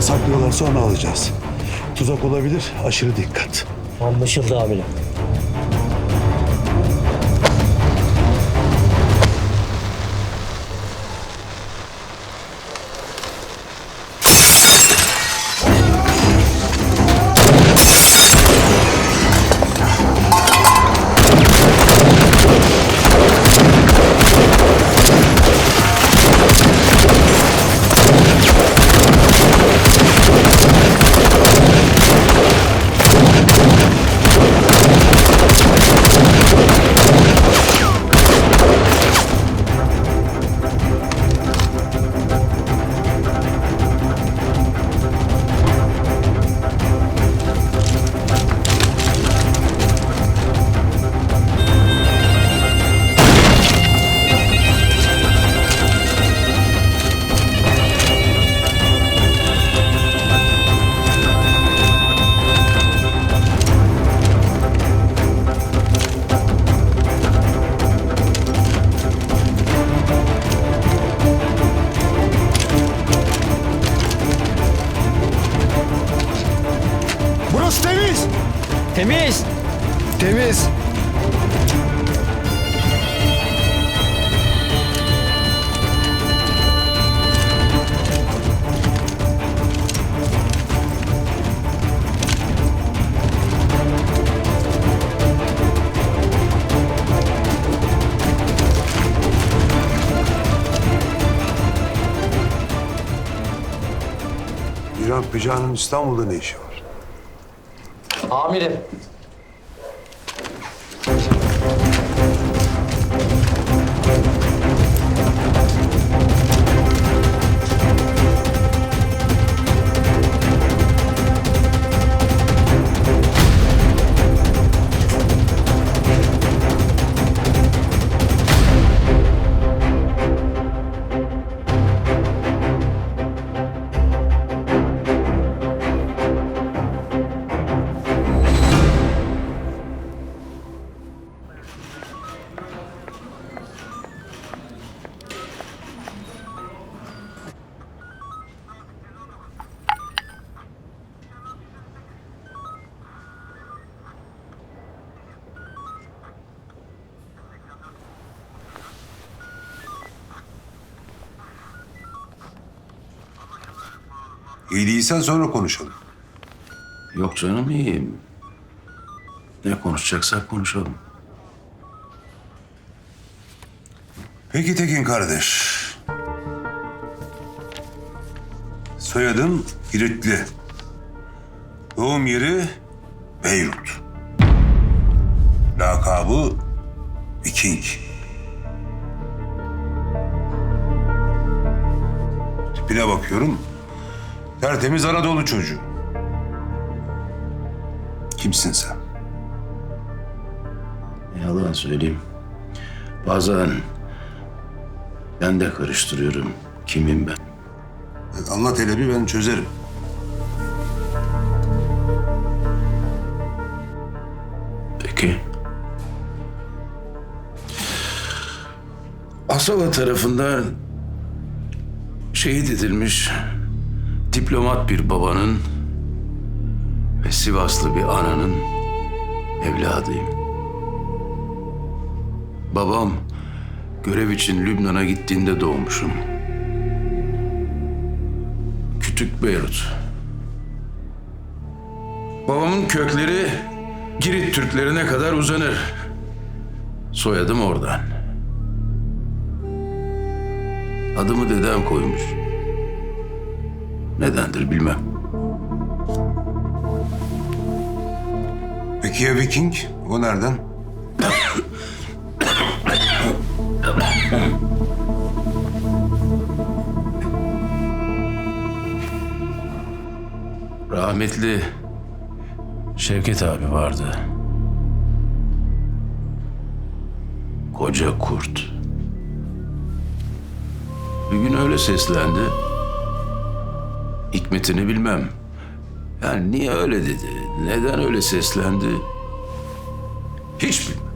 Saklıyorlarsa onu alacağız. Tuzak olabilir, aşırı dikkat. Anlaşıldı amirim. Temiz. Temiz! İran Pica'nın İstanbul'da ne işi var? Amirim. İyi değilsen sonra konuşalım. Yok canım iyiyim. Ne konuşacaksak konuşalım. Peki Tekin kardeş. Soyadım Giritli. Doğum yeri Beyrut. Lakabı Viking. Tipine bakıyorum. Tertemiz Anadolu çocuğu. Kimsin sen? Yalan söyleyeyim. Bazen ben de karıştırıyorum. Kimim ben? Anlat hele bir ben çözerim. Peki. Asala tarafından şehit edilmiş diplomat bir babanın ve Sivaslı bir ananın evladıyım. Babam görev için Lübnan'a gittiğinde doğmuşum. Kütük Beyrut. Babamın kökleri Girit Türklerine kadar uzanır. Soyadım oradan. Adımı dedem koymuş. Nedendir bilmem. Peki ya Viking? O nereden? Rahmetli Şevket abi vardı. Koca kurt. Bir gün öyle seslendi. Hikmetini bilmem. Yani niye öyle dedi? Neden öyle seslendi? Hiç bilmem.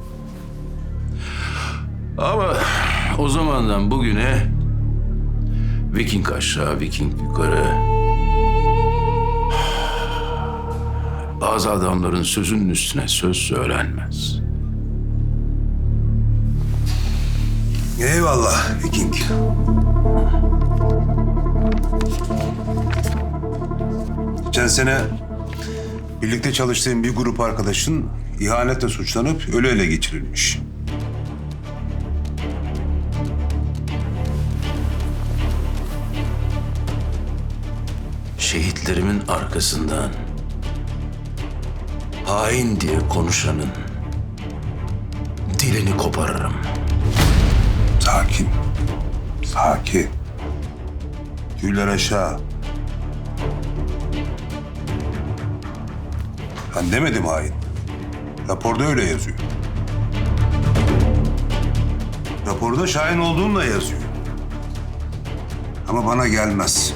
Ama o zamandan bugüne Viking aşağı, Viking yukarı. Bazı adamların sözünün üstüne söz söylenmez. Eyvallah Viking. Geçen sene birlikte çalıştığım bir grup arkadaşın ihanetle suçlanıp ölü ele geçirilmiş. Şehitlerimin arkasından hain diye konuşanın dilini koparırım. Sakin. Sakin. Güller aşağı. Ben demedim hain. Raporda öyle yazıyor. Raporda Şahin olduğun da yazıyor. Ama bana gelmez.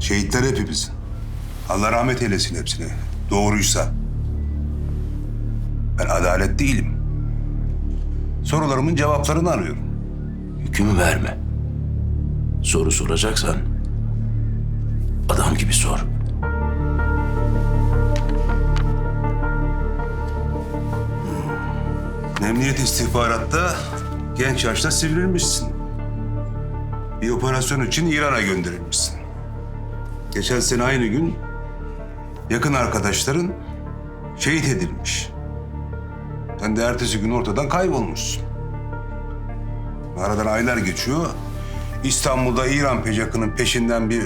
Şehitler hepimizin. Allah rahmet eylesin hepsine. Doğruysa. Ben adalet değilim. Sorularımın cevaplarını arıyorum. Hüküm verme. Soru soracaksan adam gibi sor. Emniyet istihbaratta genç yaşta sivrilmişsin. Bir operasyon için İran'a gönderilmişsin. Geçen sene aynı gün yakın arkadaşların şehit edilmiş. Sen de ertesi gün ortadan kaybolmuşsun. Aradan aylar geçiyor. İstanbul'da İran pecakının peşinden bir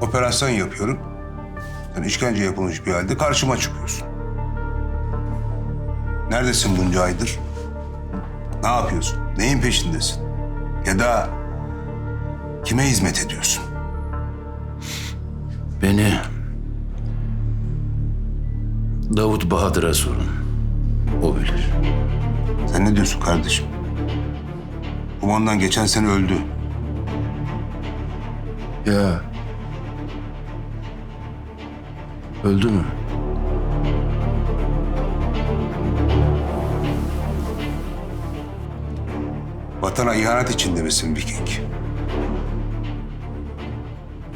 operasyon yapıyorum. Sen işkence yapılmış bir halde karşıma çıkıyorsun. Neredesin bunca aydır? Ne yapıyorsun? Neyin peşindesin? Ya da kime hizmet ediyorsun? Beni Davut Bahadır'a sorun. O bilir. Sen ne diyorsun kardeşim? Kumandan geçen sene öldü. Ya. Öldü mü? Vatana ihanet içinde misin Viking?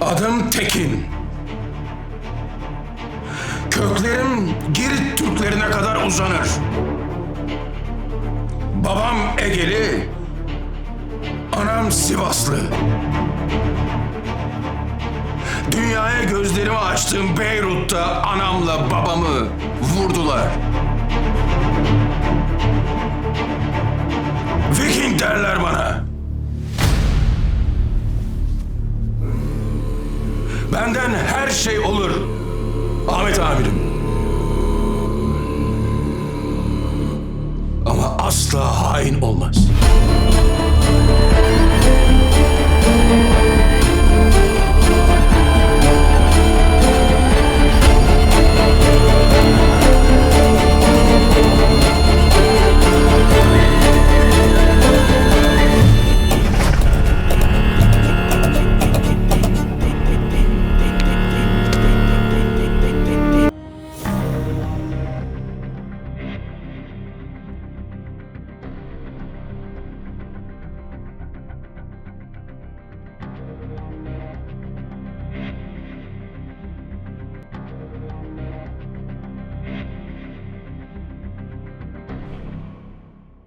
Adım Tekin. Köklerim Girit Türklerine kadar uzanır. Babam Egeli, anam Sivaslı. Dünyaya gözlerimi açtığım Beyrut'ta anamla babamı vurdular. Viking derler bana. Benden her şey olur. Ahmet amirim. Ama asla hain olmaz.